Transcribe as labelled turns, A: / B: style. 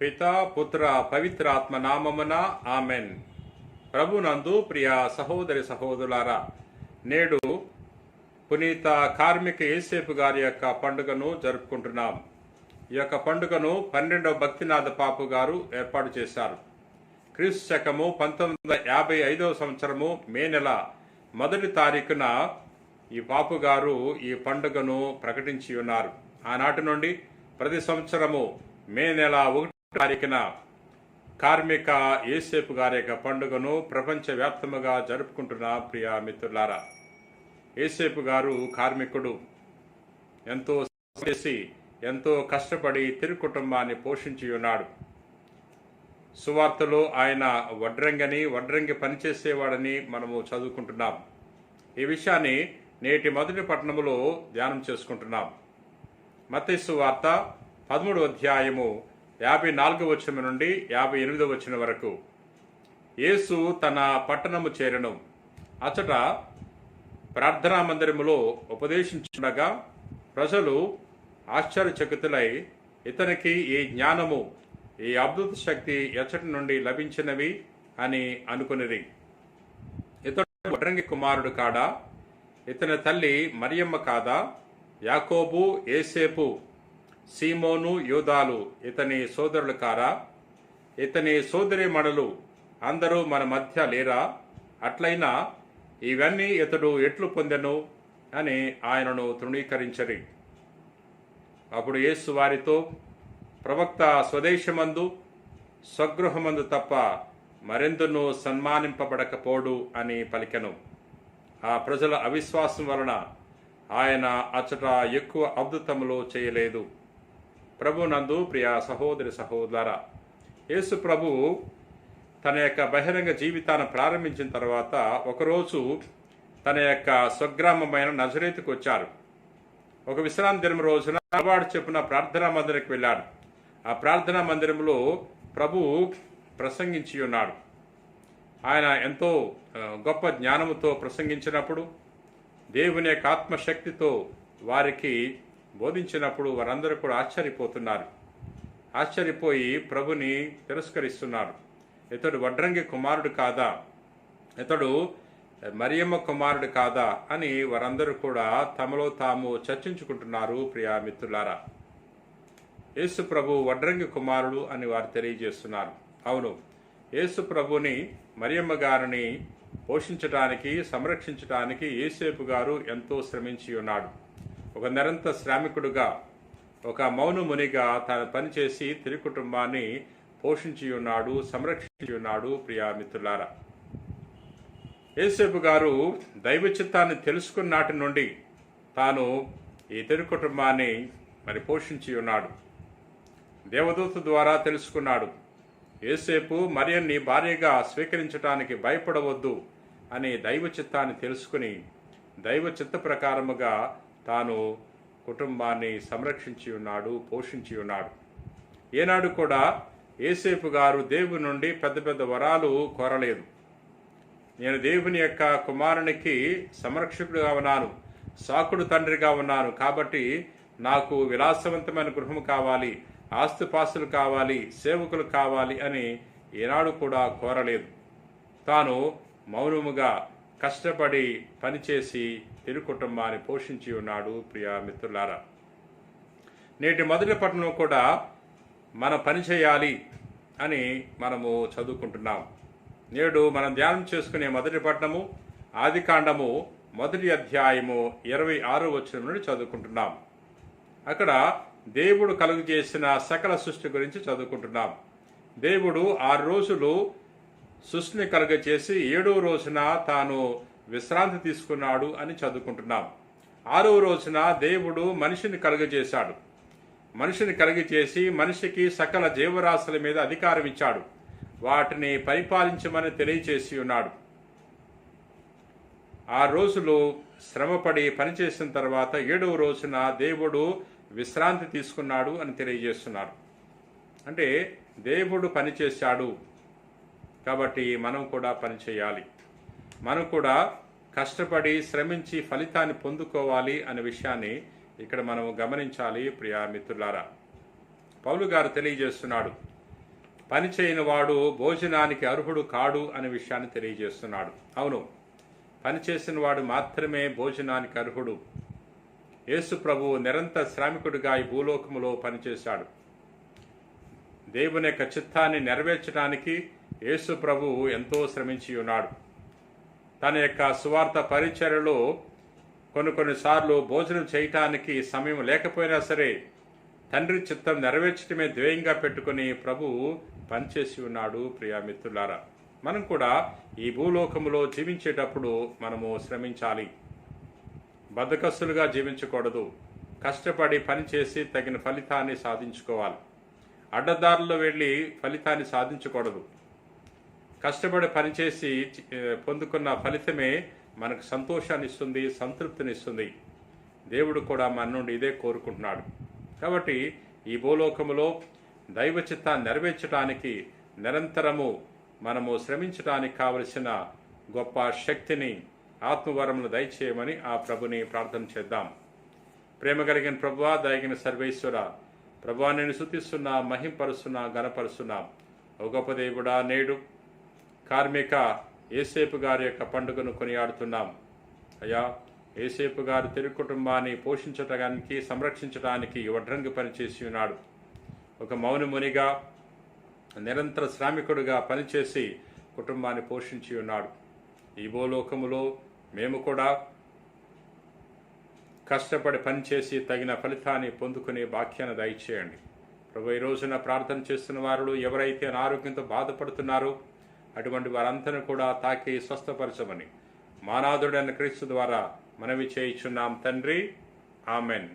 A: పితా పుత్ర పవిత్రాత్మ నామమున ఆమెన్. ప్రభునందు ప్రియ సహోదరి సహోదరులారా నేడు పునీత కార్మిక ఏసేపు గారి యొక్క పండుగను జరుపుకుంటున్నాం. ఈ యొక్క పండుగను పన్నెండవ భక్తినాథ పాపు గారు ఏర్పాటు చేశారు. క్రీస్తు శకము పంతొమ్మిది వందల యాభై ఐదవ సంవత్సరము మే నెల మొదటి తారీఖున ఈ పాపు గారు ఈ పండుగను ప్రకటించి ఉన్నారు. ఆనాటి నుండి ప్రతి సంవత్సరము మే నెల ఒకటి తారీఖున కార్మిక ఏసేపు గారి యొక్క పండుగను ప్రపంచవ్యాప్తముగా జరుపుకుంటున్న ప్రియ మిత్రులారా ఏసేపు గారు కార్మికుడు. ఎంతో చేసి ఎంతో కష్టపడి తిరు కుటుంబాన్ని పోషించి ఉన్నాడు. సువార్తలో ఆయన వడ్రంగని వడ్రంగి పనిచేసేవాడని మనము చదువుకుంటున్నాం. ఈ విషయాన్ని నేటి మొదటి పట్టణములో ధ్యానం చేసుకుంటున్నాం. మతైసు వార్త పదమూడు అధ్యాయము యాభై నాలుగో వచ్చిన నుండి యాభై ఎనిమిదో వచ్చిన వరకు. యేసు తన పట్టణము చేరను. అచట ప్రార్థనా మందిరములో ఉపదేశించుండగా ప్రజలు ఆశ్చర్యచకితులై ఇతనికి ఈ జ్ఞానము ఈ అద్భుత శక్తి ఎచ్చటి నుండి లభించినవి అని అనుకునిరి. ఇతడు వడ్రంగి కుమారుడు కాడా? ఇతని తల్లి మరియమ్మ కాదా? యాకోబు ఏసేపు సీమోను యూదాలు ఇతని సోదరులు కారా? ఇతని సోదరి మడలు అందరూ మన మధ్య లేరా? అట్లయినా ఇవన్నీ ఇతడు ఎట్లు పొందెను? అని ఆయనను తృణీకరించరి. అప్పుడు యేసు వారితో ప్రవక్త స్వదేశమందు స్వగృహమందు తప్ప మరెందును సన్మానింపబడకపోడు అని పలికెను. ఆ ప్రజల అవిశ్వాసం వలన ఆయన అచ్చట ఎక్కువ అద్భుతములు చేయలేదు. ప్రభు నందు ప్రియ సహోదరి సహోదర యేసు ప్రభు తన యొక్క బహిరంగ జీవితాన్ని ప్రారంభించిన తర్వాత ఒకరోజు తన యొక్క స్వగ్రామమైన నజరేతుకు వచ్చారు. ఒక విశ్రాంతి దినం రోజున అలవాటు చెప్పున ప్రార్థనా మందిరానికి వెళ్ళాడు. ఆ ప్రార్థనా మందిరంలో ప్రభు ప్రసంగించి ఉన్నాడు. ఆయన ఎంతో గొప్ప జ్ఞానముతో ప్రసంగించినప్పుడు దేవుని యొక్క ఆత్మశక్తితో వారికి బోధించినప్పుడు వారందరూ కూడా ఆశ్చర్యపోతున్నారు. ఆశ్చర్యపోయి ప్రభుని తిరస్కరిస్తున్నారు. ఇతడు వడ్రంగి కుమారుడు కాదా? ఇతడు మరియమ్మ కుమారుడు కాదా? అని వారందరూ కూడా తమలో తాము చర్చించుకుంటున్నారు ప్రియా మిత్రులారా. యేసు ప్రభు వడ్రంగి కుమారుడు అని వారు తెలియజేస్తున్నారు. అవును యేసు ప్రభుని మరియమ్మ గారిని పోషించడానికి సంరక్షించడానికి ఏసేపు గారు ఎంతో శ్రమించి ఉన్నాడు. ఒక నిరంతర శ్రామికుడుగా ఒక మౌనమునిగా తాను పనిచేసి తిరి కుటుంబాన్ని పోషించి ఉన్నాడు సంరక్షించి ఉన్నాడు ప్రియా మిత్రులారా. యేసేపు గారు దైవ చిత్తాన్ని తెలుసుకున్న నాటి నుండి తాను ఈ తెరు కుటుంబాన్ని మరి పోషించి ఉన్నాడు. దేవదూత ద్వారా తెలుసుకున్నాడు ఏసేపు మరియన్ని భార్యగా స్వీకరించడానికి భయపడవద్దు అని దైవ చిత్తాన్ని తెలుసుకుని దైవ చిత్త ప్రకారముగా తాను కుటుంబాన్ని సంరక్షించి ఉన్నాడు పోషించి ఉన్నాడు. ఏనాడు కూడా ఏసేపు గారు దేవుని నుండి పెద్ద పెద్ద వరాలు కోరలేదు. నేను దేవుని యొక్క కుమారునికి సంరక్షకుడిగా ఉన్నాను సాకుడు తండ్రిగా ఉన్నాను కాబట్టి నాకు విలాసవంతమైన గృహం కావాలి ఆస్తుపాస్తులు కావాలి సేవకులు కావాలి అని ఏనాడు కూడా కోరలేదు. తాను మౌనముగా కష్టపడి పనిచేసి తిరు కుటుంబాన్ని పోషించి ఉన్నాడు ప్రియా మిత్రులారా. నేటి మొదటిపట్నం కూడా మన పని చేయాలి అని మనము చదువుకుంటున్నాం. నేడు మనం ధ్యానం చేసుకునే మొదటి పట్టణము ఆదికాండము మొదటి అధ్యాయము ఇరవై ఆరు వచ్చిన నుండి చదువుకుంటున్నాం. అక్కడ దేవుడు కలుగు చేసిన సకల సృష్టి గురించి చదువుకుంటున్నాం. దేవుడు ఆరు రోజులు సృష్టిని కలుగ చేసి ఏడో రోజున తాను విశ్రాంతి తీసుకున్నాడు అని చదువుకుంటున్నాం. ఆరవ రోజున దేవుడు మనిషిని కలుగజేశాడు. మనిషిని కలిగజేసి మనిషికి సకల జీవరాశుల మీద అధికారం ఇచ్చాడు. వాటిని పరిపాలించమని తెలియచేసి ఉన్నాడు. ఆ రోజులు శ్రమపడి పనిచేసిన తర్వాత ఏడవ రోజున దేవుడు విశ్రాంతి తీసుకున్నాడు అని తెలియజేస్తున్నారు అంటే దేవుడు పనిచేశాడు కాబట్టి మనం కూడా పనిచేయాలి మనం కూడా కష్టపడి శ్రమించి ఫలితాన్ని పొందుకోవాలి అనే విషయాన్ని ఇక్కడ మనం గమనించాలి ప్రియా మిత్రులారా. పౌలు గారు తెలియజేస్తున్నాడు పని చేయని వాడు భోజనానికి అర్హుడు కాడు అనే విషయాన్ని తెలియజేస్తున్నాడు. అవును పనిచేసిన వాడు మాత్రమే భోజనానికి అర్హుడు. యేసు ప్రభువు నిరంతర శ్రామికుడిగా ఈ భూలోకములో పనిచేశాడు. దేవుని యొక్క చిత్తాన్ని నెరవేర్చడానికి యేసు ప్రభువు ఎంతో శ్రమించి ఉన్నాడు తన యొక్క సువార్త పరిచర్యలో కొన్ని కొన్నిసార్లు భోజనం చేయటానికి సమయం లేకపోయినా సరే తండ్రి చిత్తం నెరవేర్చడమే ధ్యేయంగా పెట్టుకుని ప్రభువు పనిచేసి ఉన్నాడు ప్రియా మిత్రులారా. మనం కూడా ఈ భూలోకములో జీవించేటప్పుడు మనము శ్రమించాలి. బద్దకస్తులుగా జీవించకూడదు. కష్టపడి పనిచేసి తగిన ఫలితాన్ని సాధించుకోవాలి. అడ్డదారుల్లో వెళ్ళి ఫలితాన్ని సాధించకూడదు. కష్టపడి పనిచేసి పొందుకున్న ఫలితమే మనకు సంతోషాన్ని ఇస్తుంది సంతృప్తిని ఇస్తుంది దేవుడు కూడా మన నుండి ఇదే కోరుకుంటున్నాడు. కాబట్టి ఈ భూలోకములో దైవ చిత్తాన్ని నెరవేర్చడానికి నిరంతరము మనము శ్రమించడానికి కావలసిన గొప్ప శక్తిని ఆత్మవరమును దయచేయమని ఆ ప్రభుని ప్రార్థన చేద్దాం. ప్రేమ కలిగిన ప్రభువా దయగిన సర్వేశ్వర ప్రభువా నేను శుతిస్తున్నా మహింపరుస్తున్నా గణపరుస్తున్నా ఒక గొప్ప దేవుడా నేడు కార్మిక ఏసేపు గారి యొక్క పండుగను కొనియాడుతున్నాం. అయ్యా ఏసేపు గారు తెలుగు కుటుంబాన్ని పోషించటానికి సంరక్షించడానికి వడ్రంగి పనిచేసి ఉన్నాడు. ఒక మౌనమునిగా నిరంతర శ్రామికుడుగా పనిచేసి కుటుంబాన్ని పోషించి ఉన్నాడు. ఈ భూలోకములో మేము కూడా కష్టపడి పనిచేసి తగిన ఫలితాన్ని పొందుకునే భాగ్యాన్ని దయచేయండి. ప్రభు ఈ రోజున ప్రార్థన చేస్తున్న వారు ఎవరైతే అనారోగ్యంతో బాధపడుతున్నారో అటువంటి వారందరిని కూడా తాకి స్వస్థపరచమని. మానాథుడైన క్రీస్తు ద్వారా మనవి చేయించున్నాం తండ్రి. ఆమెన్.